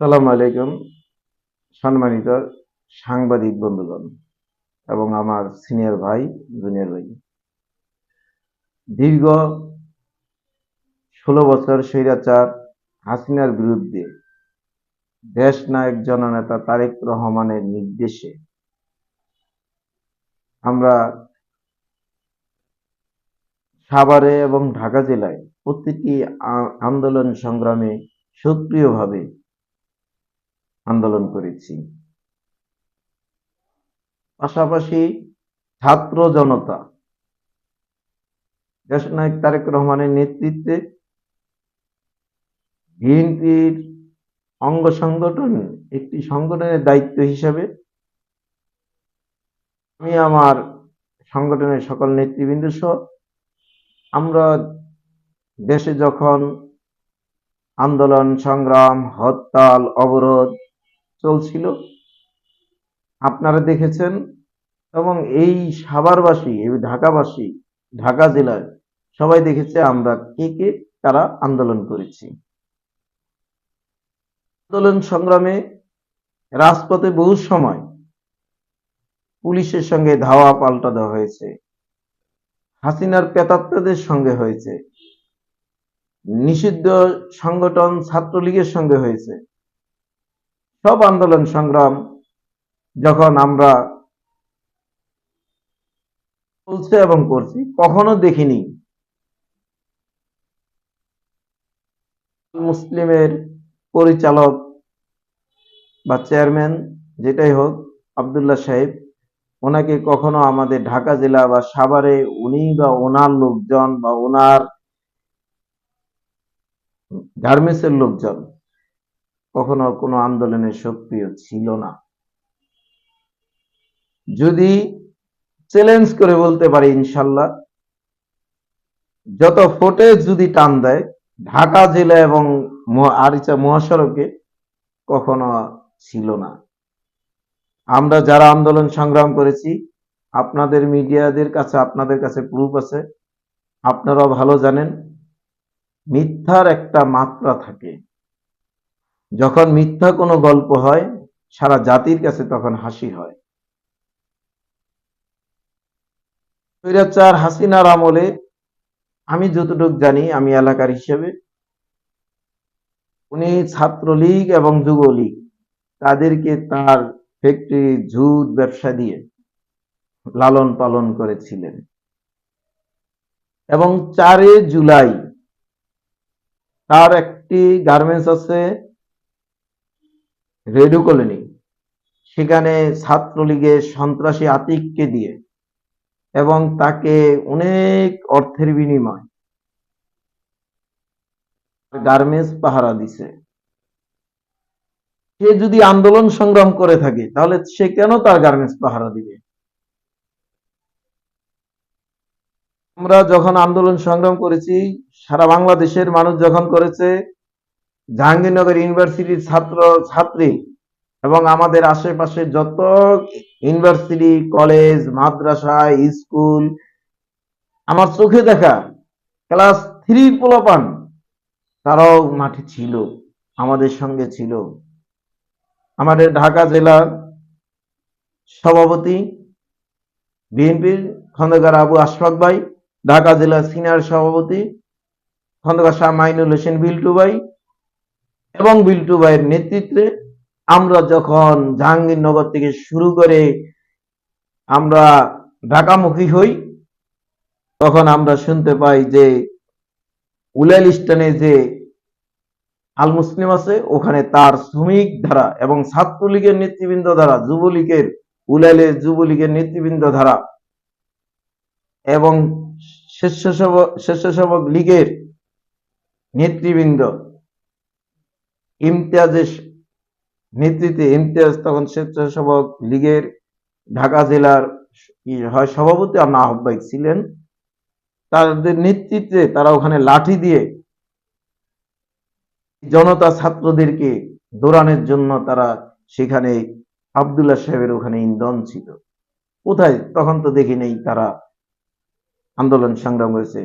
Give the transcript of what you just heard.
সালাম আলাইকুম, সম্মানিত সাংবাদিক বন্ধুগণ এবং আমার সিনিয়র ভাই, জুনিয়র ভাই। দীর্ঘ ষোলো বছর স্বৈরাচার হাসিনার বিরুদ্ধে দেশ নায়ক জননেতা তারেক রহমানের নির্দেশে আমরা সাভারে এবং ঢাকা জেলায় প্রতিটি আন্দোলন সংগ্রামে সক্রিয়ভাবে আন্দোলন করেছি। পাশাপাশি ছাত্র জনতা, দেশনায়ক তারেক রহমানের নেতৃত্বে বিএনপির অঙ্গ সংগঠন একটি সংগঠনের দায়িত্ব হিসাবে আমি আমার সংগঠনের সকল নেতৃবৃন্দ সহ আমরা দেশে যখন আন্দোলন, সংগ্রাম, হরতাল, অবরোধ চলছিল আপনারা দেখেছেন, এবং এই সাভারবাসী, এই ঢাকাবাসী, ঢাকা জেলার সবাই দেখেছে আমরা কে কে তারা আন্দোলন করেছি। আন্দোলন সংগ্রামে রাজপথে বহু সময় পুলিশের সঙ্গে ধাওয়া পাল্টা দেওয়া হয়েছে। হাসিনার পেতাত্তাদের সঙ্গে হয়েছে। নিষিদ্ধ সংগঠন ছাত্রলীগের সঙ্গে হয়েছে। সব আন্দোলন সংগ্রাম যখন আমরা চলছে এবং করছি, কখনো দেখিনি। মুসলিমের পরিচালক বা চেয়ারম্যান যেটাই হোক, আবদুল্লাহ সাহেব, ওনাকে কখনো আমাদের ঢাকা জেলা বা সাভারে উনি বা ওনার লোকজন বা ওনার গার্মেন্টসের লোকজন কখনো কোনো আন্দোলনে সক্রিয় ছিল না। যদি চ্যালেঞ্জ করে বলতে পারি ইনশাল্লাহ, যত ফুটেজ যদি টান দেয়, ঢাকা জেলা এবং আরিচা মহাসড়কে কখনো ছিল না। আমরা যারা আন্দোলন সংগ্রাম করেছি, আপনাদের মিডিয়াদের কাছে, আপনাদের কাছে প্রুফ আছে। আপনারাও ভালো জানেন, মিথ্যার একটা মাত্রা থাকে। যখন মিথ্যা কোনো গল্প হয়, সারা জাতির কাছে তখন হাসি হয়। স্বৈরাচার হাসিনার আমলে আমি যতটুকু জানি, আমি এলাকার হিসেবে, উনি ছাত্রলীগ এবং যুবলীগ তাদেরকে তার ফ্যাক্টরি ঝুট ব্যবসা দিয়ে লালন পালন করেছিলেন। এবং চারে জুলাই তার একটি গার্মেন্টস আছে রেডু কলোনি। সেখানে ছাত্রলীগের সন্ত্রাসী আতিককে দিয়ে এবং তাকে অনেক অর্থের বিনিময় গার্মেন্টস পাহারা দিছে। সে যদি আন্দোলন সংগ্রাম করে থাকে, তাহলে সে কেন তার গার্মেন্টস পাহারা দিবে? আমরা যখন আন্দোলন সংগ্রাম করেছি, সারা বাংলাদেশের মানুষ যখন করেছে জাহাঙ্গীরনগর ইউনিভার্সিটির ছাত্র, ছাত্রী এবং আমাদের আশেপাশে যত ইউনিভার্সিটি, কলেজ, মাদ্রাসা, স্কুল, আমার চোখে দেখা ক্লাস থ্রি পোলাপান, তারাও মাঠে ছিল, আমাদের সঙ্গে ছিল। আমাদের ঢাকা জেলার সভাপতি বিএনপির খন্দকার আবু আশফাক ভাই, ঢাকা জেলার সিনিয়র সভাপতি খন্দকার শাহ মাইনুল হোসেন বিল্টু ভাই এবং বিল্টু ভাইয়ের নেতৃত্বে আমরা যখন জাহাঙ্গীরনগর থেকে শুরু করে আমরা ঢাকামুখী হই, তখন আমরা শুনতে পাই যে উলাইল স্টানে যে আল মুসলিম আছে, ওখানে তার শ্রমিক ধারা এবং ছাত্রলীগের নেতৃবৃন্দ দ্বারা যুবলীগের, উলাইলের যুবলীগের নেতৃবৃন্দ ধারা এবং স্বেচ্ছাসেবক স্বেচ্ছাসেবক লীগের নেতৃবৃন্দ ইমতিয়াজের নেতৃত্বে ইমতিয়াজ তখন স্বেচ্ছাসেবক লীগের ঢাকা জেলার হয়, সভাপতি আর না আহ্বায়ক ছিলেন। তাদের নেতৃত্বে তারা ওখানে লাঠি দিয়ে জনতা ছাত্রদেরকে দৌড়ানোর জন্য তারা সেখানে আবদুল্লাহ সাহেবের ওখানে ইন্ধন ছিল। কোথায়? তখন তো দেখি নেই, তারা আন্দোলন সংগ্রাম করেছে।